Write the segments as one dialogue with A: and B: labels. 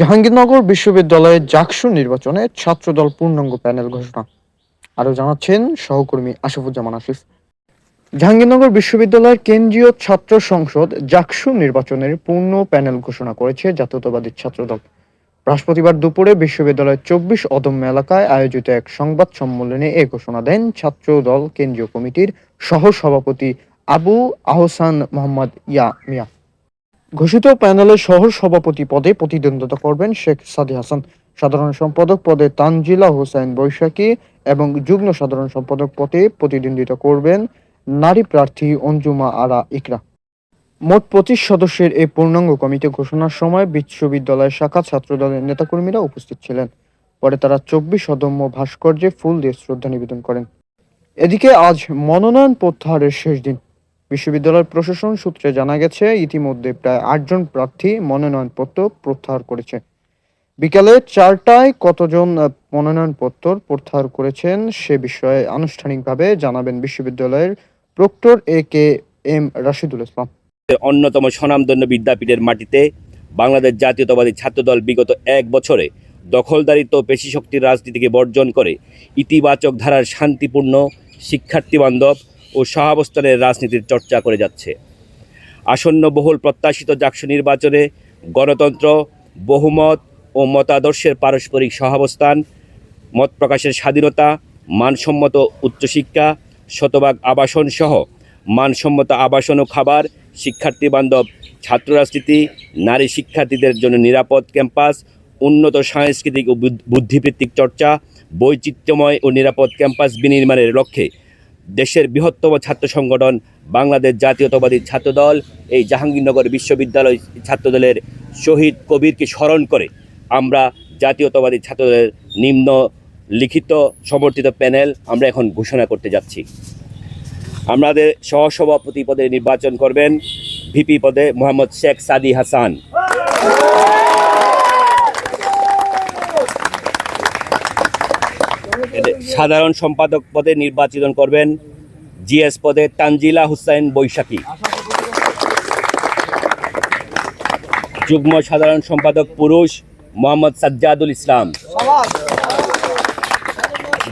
A: জাহাঙ্গীরনগর বিশ্ববিদ্যালয়ের জাকসু নির্বাচনে ছাত্রদল পূর্ণাঙ্গ প্যানেল ঘোষণা। আরও জানাচ্ছেন সহকর্মী আশিফুজ্জামান আসিফ। জাহাঙ্গীরনগর বিশ্ববিদ্যালয়ের কেন্দ্রীয় ছাত্র সংসদ জাকসু নির্বাচনের পূর্ণ প্যানেল ঘোষণা করেছে জাতীয়তাবাদী ছাত্রদল। বৃহস্পতিবার দুপুরে বিশ্ববিদ্যালয়ের চব্বিশ অদম্য এলাকায় আয়োজিত এক সংবাদ সম্মেলনে এ ঘোষণা দেন ছাত্রদল কেন্দ্রীয় কমিটির সহ সভাপতি আবু আহসান মোহাম্মদ ইয়া মিয়া ঘোষিত প্যানেলের সহ সভাপতি পদে প্রতিদ্বন্দ্বিতা করবেন শেখ সাদি হাসান। সাধারণ সম্পাদক পদে তানজিলা হোসেন বৈশাখী এবং যুগ্ম সাধারণ সম্পাদক পদে প্রতিদ্বন্দ্বিতা করবেন নারী প্রার্থী অঞ্জুমা আরা ইকরা। মোট পঁচিশ সদস্যের এই পূর্ণাঙ্গ কমিটি ঘোষণার সময় বিশ্ববিদ্যালয় শাখা ছাত্রদলের নেতাকর্মীরা উপস্থিত ছিলেন। পরে তারা চব্বিশ সদম্য ভাস্কর্যে ফুল দিয়ে শ্রদ্ধা নিবেদন করেন। এদিকে আজ মনোনয়ন প্রত্যাহারের শেষ দিন। বিশ্ববিদ্যালয়ের প্রশাসন সূত্রে জানা গেছে, ইতিমধ্যে প্রায় আটজন প্রার্থী মনোনয়নপত্র প্রত্যাহার করেছে। বিকালে চারটায় কতজন মনোনয়নপত্র প্রত্যাহার করেছেন সে বিষয়ে আনুষ্ঠানিকভাবে জানাবেন বিশ্ববিদ্যালয়ের প্রক্টর এ কে এম রাশিদুল ইসলাম।
B: অন্যতম স্বনামধন্য বিদ্যাপীঠের মাটিতে বাংলাদেশ জাতীয়তাবাদী ছাত্রদল বিগত এক বছরে দখলদারিত্ব পেশিশক্তির রাজনীতিকে বর্জন করে ইতিবাচক ধারার শান্তিপূর্ণ শিক্ষার্থী বান্ধব ও সহাবস্থানের রাজনীতির চর্চা করে যাচ্ছে। আসন্ন বহুল প্রত্যাশিত জাকসু নির্বাচনে গণতন্ত্র, বহুমত ও মতাদর্শের পারস্পরিক সহাবস্থান, মত প্রকাশের স্বাধীনতা, মানসম্মত উচ্চশিক্ষা, শতভাগ আবাসন সহ মানসম্মত আবাসন ও খাবার, শিক্ষার্থী বান্ধব ছাত্র রাজনীতি নারী শিক্ষার্থীদের জন্য নিরাপদ ক্যাম্পাস, উন্নত সাংস্কৃতিক ও বুদ্ধ- বুদ্ধিবৃত্তিক চর্চা, বৈচিত্র্যময় ও নিরাপদ ক্যাম্পাস বিনির্মাণের লক্ষ্যে দেশের বৃহত্তম ছাত্র সংগঠন বাংলাদেশ জাতীয়তাবাদী ছাত্রদল। এই জাহাঙ্গীরনগর বিশ্ববিদ্যালয় ছাত্রদলের শহীদ কবিরকে স্মরণ করে আমরা জাতীয়তাবাদী ছাত্রদলের নিম্ন লিখিত সমর্থিত প্যানেল আমরা এখন ঘোষণা করতে যাচ্ছি। আমাদের সহসভাপতি পদে নির্বাচন করবেন ভিপি পদে মোহাম্মদ শেখ সাদি হাসান। সাধারণ সম্পাদক পদে নির্বাচিত করবেন জিএস পদে তানজিলা হুসাইন বৈশাখী। যুগ্ম সাধারণ সম্পাদক পুরুষ মোহাম্মদ সাজ্জাদুল ইসলাম।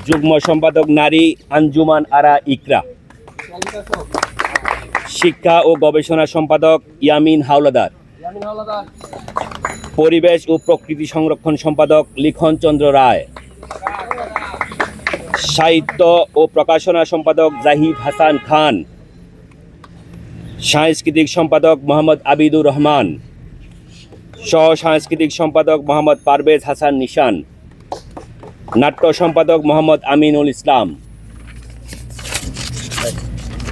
B: যুগ্ম সম্পাদক নারী আঞ্জুমান আরা ইকরা। শিক্ষা ও গবেষণা সম্পাদক ইয়ামিন হাওলাদার। পরিবেশ ও প্রকৃতি সংরক্ষণ সম্পাদক লিখন চন্দ্র রায়। সাহিত্য ও প্রকাশনা সম্পাদক জাহিদ হাসান খান। সাংস্কৃতিক সম্পাদক মোহাম্মদ আবিদুর রহমান। সহ সাংস্কৃতিক সম্পাদক মোহাম্মদ পারভেজ হাসান নিশান। নাট্য সম্পাদক মোহাম্মদ আমিনুল ইসলাম।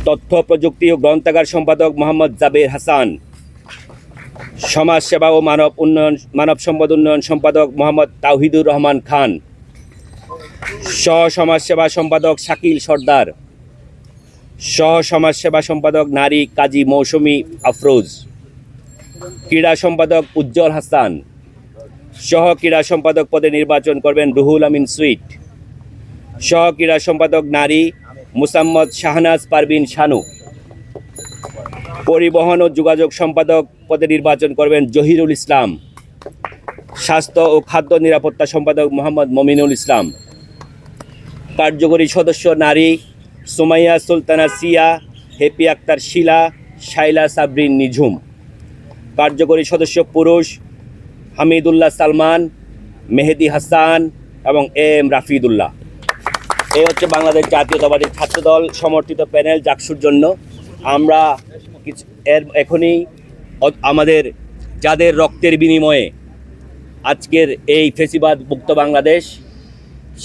B: তথ্য, প্রযুক্তি ও গ্রন্থাগার সম্পাদক মোহাম্মদ জাবের হাসান। সমাজ সেবা ও মানব উন্নয়ন, মানব সম্পদ উন্নয়ন সম্পাদক মোহাম্মদ তাওহিদুর রহমান খান। সহ সমাজ সেবা সম্পাদক শাকিল সর্দার সহ সমাজ সেবা সম্পাদক নারী কাজী মৌসুমী আফরোজ, ক্রীড়া সম্পাদক উজ্জ্বল হাসান সহ ক্রীড়া সম্পাদক পদে নির্বাচন করবেন রুহুল আমিন সুইট সহ ক্রীড়া সম্পাদক নারী মুসাম্মদ শাহনাজ পারবিন শানু, পরিবহন ও যোগাযোগ সম্পাদক পদে নির্বাচন করবেন জহিরুল ইসলাম, স্বাস্থ্য ও খাদ্য নিরাপত্তা সম্পাদক মোহাম্মদ মমিনুল ইসলাম। কার্যকরী সদস্য নারী সুমাইয়া সুলতানা সিয়া, হেপি আক্তার শিলা, শাইলা সাবরিন নিঝুম। কার্যকরী সদস্য পুরুষ হামিদুল্লাহ সালমান, মেহেদি হাসান এবং এম রাফিদুল্লাহ। এই হচ্ছে বাংলাদেশ জাতীয়তাবাদী ছাত্রদল সমর্থিত প্যানেল জাকসুর জন্য। আমরা কিছু এর এখনই আমাদের যাদের রক্তের বিনিময়ে আজকের এই ফেসিবাদ মুক্ত বাংলাদেশ,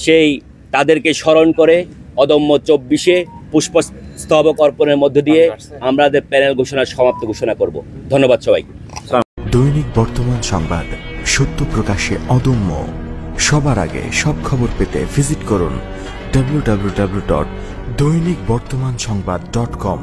B: সেই তাদেরকে স্মরণ করে অদম্য চব্বিশে পুষ্পস্তবক অর্পণের মধ্য দিয়ে আমাদের প্যানেল ঘোষণা সমাপ্ত ঘোষণা করব। ধন্যবাদ সবাই
C: দৈনিক বর্তমান সংবাদ, সত্য প্রকাশে অদম্য। সবার আগে সব খবর পেতে ভিজিট করুন ডাব্লিউ ডট দৈনিক বর্তমান সংবাদ ডট কম